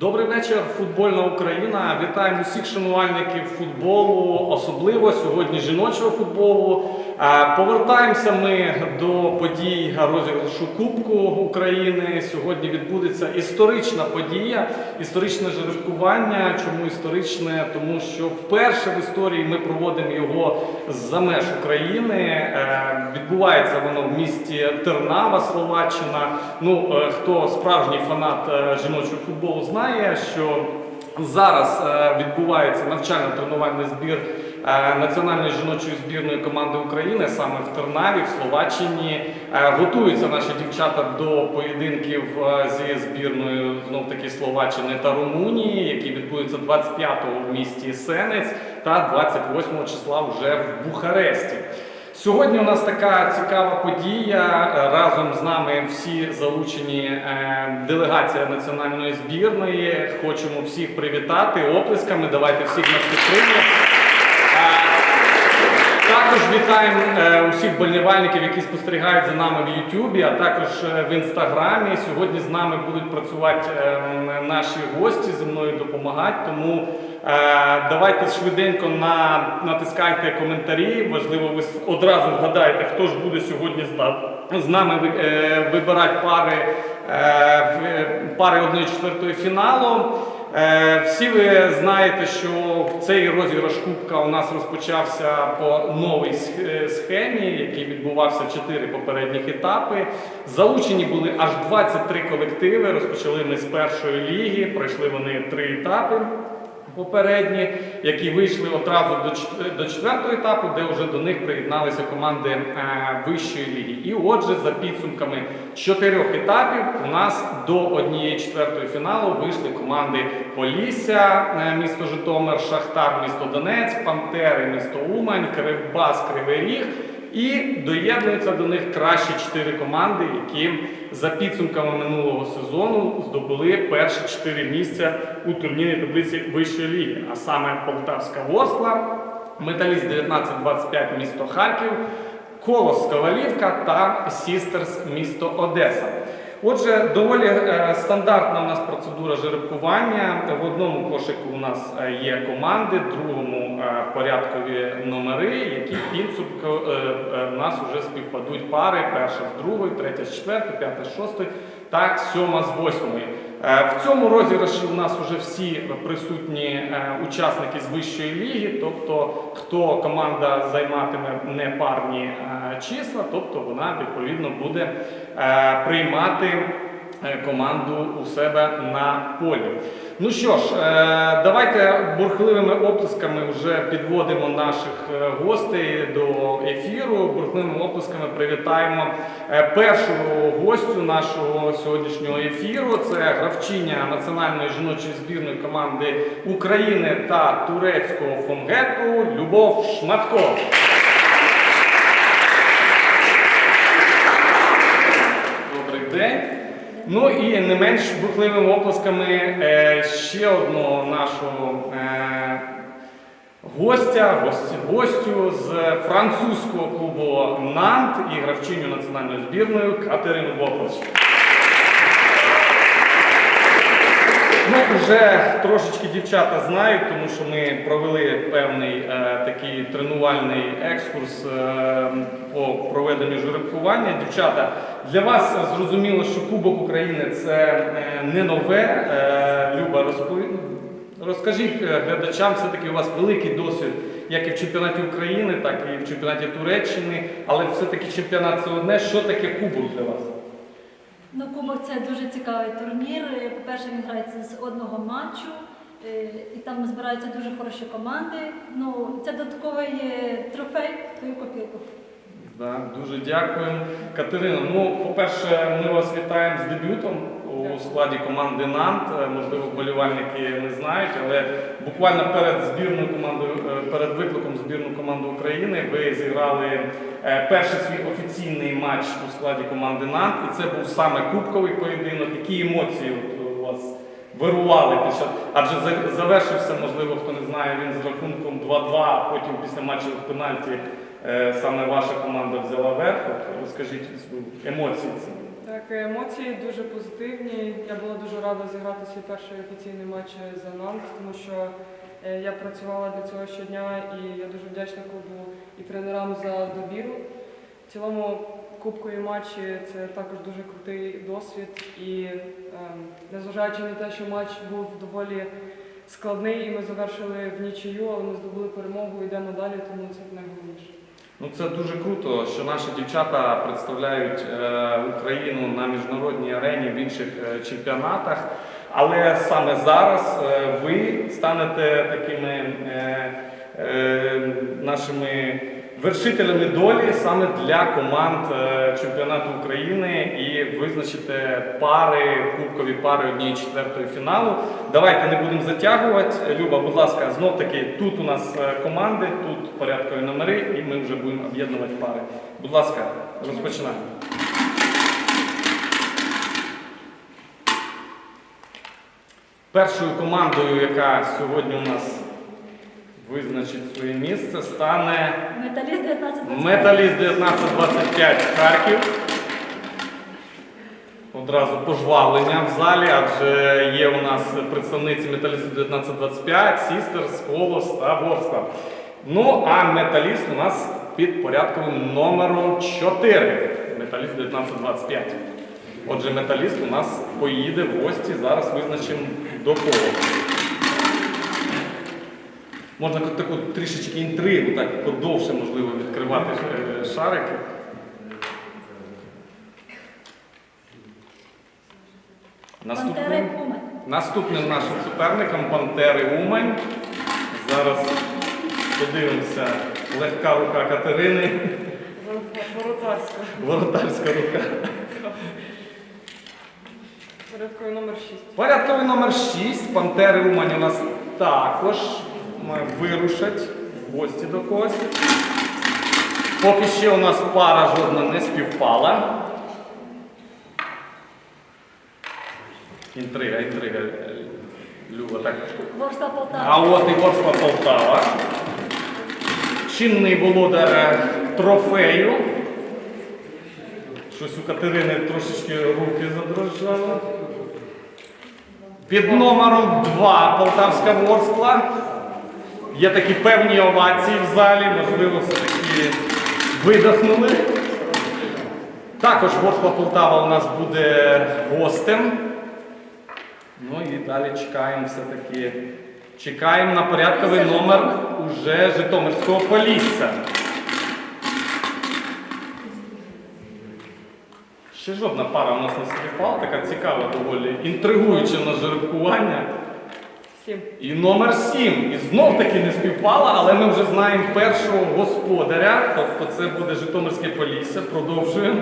Добрий вечір, футбольна Україна. Вітаємо усіх шанувальників футболу, особливо сьогодні жіночого футболу. Повертаємося ми до подій розіграшу Кубку України. Сьогодні відбудеться історична подія, історичне жеребкування. Чому історичне? Тому що вперше в історії ми проводимо його з-за меж України. Е, Відбувається воно в місті Тернава, Словаччина. Ну, е, хто справжній фанат е, жіночого футболу, знає, що зараз відбувається навчально-тренувальний збір національної жіночої збірної команди України саме в Тернаві, в Словаччині. Е, Готуються наші дівчата до поєдинків е, зі збірною знов таки Словаччини та Румунії, які відбудуться 25-го в місті Сенець та 28 числа вже в Бухаресті. Сьогодні у нас така цікава подія. Е, Разом з нами всі залучені е, делегація національної збірної. Хочемо всіх привітати оплесками. Давайте всіх нас підтримуємо. Вітаємо е, усіх болівальників, які спостерігають за нами в Ютубі, а також е, в інстаграмі. Сьогодні з нами будуть працювати е, наші гості зі мною допомагати. Тому давайте швиденько на, натискайте коментарі. Можливо, ви одразу вгадаєте, хто ж буде сьогодні з, нами вибирати пари, пари 1-4 фіналу. Е, Всі ви знаєте, що цей розіграш Кубка у нас розпочався по новій е, схемі, який відбувався чотири попередніх етапи. Залучені були аж 23 колективи. Розпочали ми з першої ліги, пройшли вони три етапи. Попередні, які вийшли одразу до четвертого етапу, де вже до них приєдналися команди е, вищої ліги. І отже, за підсумками чотирьох етапів, у нас до однієї четвертої фіналу вийшли команди Полісся, е, місто Житомир, Шахтар, місто Донецьк, Пантери, місто Умань, Кривбас, Кривий Ріг. І доєднуються до них кращі чотири команди, які за підсумками минулого сезону здобули перші чотири місця у турнірній таблиці вищої ліги, а саме Полтавська Ворскла, Металіст 1925 місто Харків, Колос Ковалівка та Сістерс місто Одеса. Отже, доволі е, стандартна у нас процедура жеребкування. В одному кошику у нас е, є команди, в другому е, порядкові номери, які в підсумку у нас вже співпадуть пари: перша з другої, третя з четвертої, п'ята з шостої та сьома з восьмої. Е, В цьому розіграші у нас вже всі присутні е, учасники з вищої ліги, тобто хто команда займатиме непарні е, числа, тобто вона відповідно буде приймати команду у себе на полі. Ну що ж, е, давайте бурхливими оплесками вже підводимо наших е, гостей до ефіру. Бурхливими оплесками привітаємо е, першу гостю нашого сьогоднішнього ефіру. Це гравчиня національної жіночої збірної команди України та турецького фонгету Любов Шматко. Добрий день. Ну і не менш бухливими оплесками е, ще одного нашого е, гостя, гостю з французького клубу Нант і гравчиню національної збірної Катерину Воплач. Ну, вже трошечки дівчата знають, тому що ми провели певний е, такий тренувальний екскурс е, по проведенню жеребкування. Дівчата, для вас зрозуміло, що Кубок України це е, не нове. Е, Люба, розпові... розкажіть е, глядачам, все-таки у вас великий досвід як і в чемпіонаті України, так і в чемпіонаті Туреччини, але все-таки чемпіонат це одне. Що таке Кубок для вас? Ну, Кубок це дуже цікавий турнір. Е, По-перше, він грається з одного матчу, е, і там збираються дуже хороші команди. Ну, це додатковий е, трофей твою копілку. Да, дуже дякуємо. Катерина, ну, по-перше, ми вас вітаємо з дебютом у складі команди Нант. Е, Можливо, вболівальники не знають, але буквально перед збірною командою, е, перед викликом в збірну команду України ви зіграли е, перший свій офіційний матч у складі команди Нант. І це був саме кубковий поєдинок. Які емоції у вас вирували під час? Адже завершився, можливо, хто не знає, він з рахунком 2-2, а потім після матчевих пенальті Е, Саме ваша команда взяла верх. Розкажіть свої емоції. ці. Так, Так, емоції дуже позитивні. Я була дуже рада зіграти свій перший офіційний матч за Нант, тому що е, я працювала для цього щодня і я дуже вдячна клубу і тренерам за добіру. В цілому кубкові матчі це також дуже крутий досвід. І ем, незважаючи на те, що матч був доволі складний і ми завершили в нічию, але ми здобули перемогу, йдемо далі, тому це найголовніше. Ну це дуже круто, що наші дівчата представляють е, Україну на міжнародній арені в інших е, чемпіонатах. Але саме зараз е, ви станете такими нашими вершителями долі саме для команд е, чемпіонату України і визначите пари, кубкові пари однієї четвертої фіналу. Давайте не будемо затягувати. Люба, будь ласка, знов таки тут у нас е, команди, тут порядкові номери, і ми вже будемо об'єднувати пари. Будь ласка, розпочинаємо. Першою командою, яка сьогодні у нас визначить своє місце, стане Металіст 19 Металіст 1925 Харків. Одразу пожвавлення в залі, адже є у нас представниці металісту 1925, Сістерс, Колос та Ворскла. Ну, а металіст у нас під порядковим номером 4. Металіст 1925. Отже, металіст у нас поїде в гості. Зараз визначимо до кого. Можна таку трішечки інтригу, так подовше можливо відкривати е, шарики. Наступним, наступним нашим суперником Пантери Умань. Зараз подивимося легка рука Катерини, Воротарська. воротарська рука. Порядковий номер 6. Порядковий номер 6. Пантери Умань у нас також вирушать в гості до когось. Поки ще у нас пара жодна не співпала. Інтрига, інтрига. Люба, так. А от і Ворскла Полтава. Чинний володар е, трофею. Щось у Катерини трошечки руки задрожали. Під номером 2 Полтавська Ворскла. Є такі певні овації в залі, можливо, все-таки видихнули. Також Ворскла Полтава у нас буде гостем. Ну і далі чекаємо все-таки. Чекаємо на порядковий номер уже Житомирського Полісся. Ще жодна пара у нас не співпала, така цікава доволі, інтригуюча на жеребкування. 7. І номер 7. І знов таки не співпала, але ми вже знаємо першого господаря, тобто це буде Житомирське Полісся. Продовжуємо.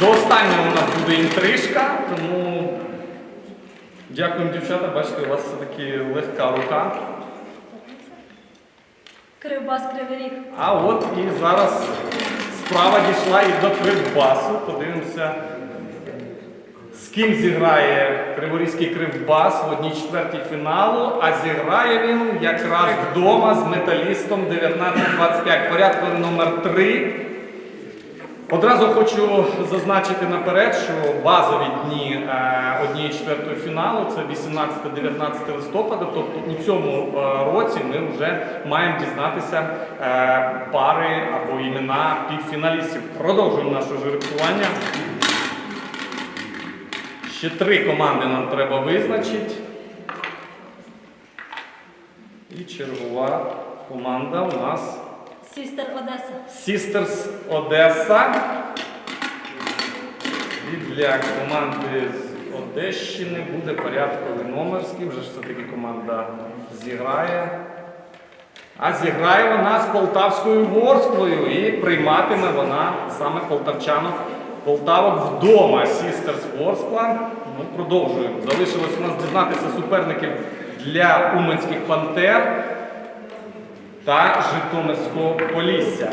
До останнього у нас буде інтрижка, тому дякуємо, дівчата. Бачите, у вас все-таки легка рука. Кривбас Кривий Ріг. А от і зараз справа дійшла і до Кривбасу. Подивимося, ким зіграє Криворізький Кривбас в одній четвертій фіналу, а зіграє він якраз вдома з металістом 1925. Порядковий номер 3. Одразу хочу зазначити наперед, що базові дні е, однієї четвертої фіналу це 18-19 листопада. Тобто у цьому е, році ми вже маємо дізнатися е, пари або імена півфіналістів. Продовжуємо наше жеребкування. Ще три команди нам треба визначити. І чергова команда у нас. Сістер Одеса. Sisters Одеса. І для команди з Одещини буде порядковий номер, з ким же ж все-таки команда зіграє. А зіграє вона з Полтавською Ворсклою і прийматиме вона саме полтавчанок Полтавок вдома. Sisters Ворскла. Ну, продовжуємо. Залишилось у нас дізнатися суперників для Уманських Пантер та Житомирського Полісся.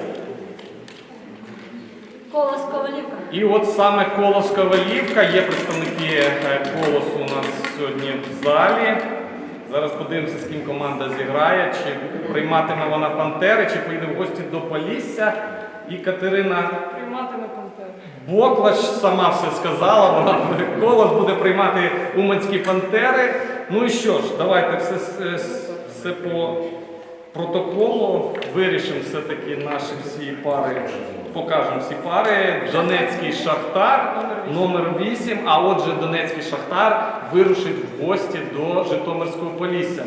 Колос Ковалівка. І от саме Колос Ковалівка, є представники е, колосу у нас сьогодні в залі. Зараз подивимося, з ким команда зіграє, чи прийматиме вона Пантери, чи поїде в гості до Полісся. і Катерина Прийматиме Боклач сама все сказала, вона колос буде приймати уманські пантери. Ну і що ж, давайте все, все, все по протоколу вирішимо все-таки наші всі пари, покажемо всі пари. Донецький Шахтар номер 8, а отже Донецький Шахтар вирушить в гості до Житомирського Полісся.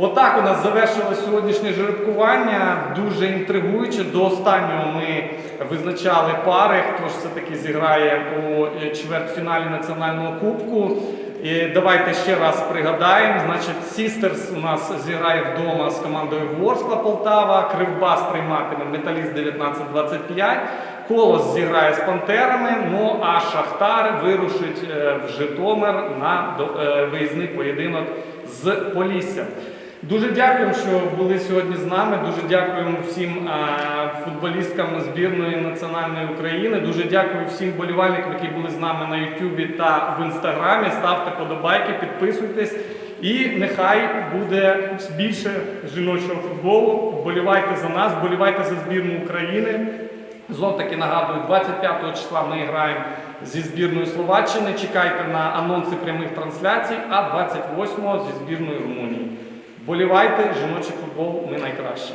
Отак у нас завершилось сьогоднішнє жеребкування. Дуже інтригуюче. До останнього ми визначали пари, хто ж все-таки зіграє у е, чвертьфіналі національного кубку. І давайте ще раз пригадаємо. Значить, Сістерс у нас зіграє вдома з командою Ворскла Полтава, Кривбас прийматиме Металіст 19-25, Колос зіграє з Пантерами. Ну а Шахтар вирушить е, в Житомир на е, виїзний поєдинок з Поліссям. Дуже дякуємо, що були сьогодні з нами. Дуже дякуємо всім футболісткам збірної національної України. Дуже дякую всім болівальникам, які були з нами на Ютубі та в інстаграмі. Ставте подобайки, підписуйтесь. І нехай буде більше жіночого футболу. Вболівайте за нас, вболівайте за збірну України. Знов таки нагадую, 25 числа ми граємо зі збірною Словаччини. Чекайте на анонси прямих трансляцій, а 28-го зі збірною Румунії. Болівайте, жіночий футбол ми найкраще.